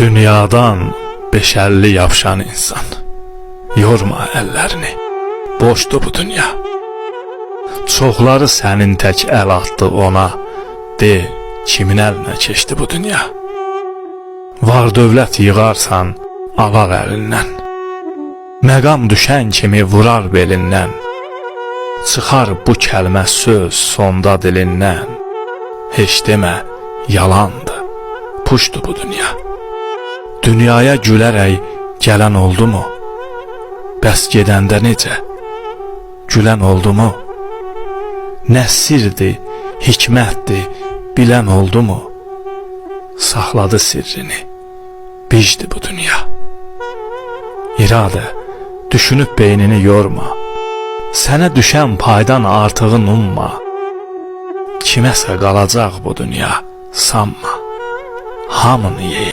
Dünyadan beşerli yapşan insan. Yorma ellerini. Boşdu bu dünya. Çoxları sənin tək əl atdı ona. De, kimin əlinə keçdi bu dünya? Var dövlət yığarsan, alar əlindən. Məqam düşən kimi vurar belindən. Çıxar bu kəlmə söz sonda dilindən. Heç demə, yalandı, puşdu bu dünya. Dünyaya gülərək gələn oldu mu? Bəs gedəndə necə? Gülən oldu mu? Nə sirdi, hikmətdi, bilən oldu mu? Saxladı sirrini, bicdi bu dünya. İradə, düşünüb beynini yorma. Sənə düşən paydan artığın umma. Kiməsə qalacaq bu dünya, sanma. Hamını yeyər.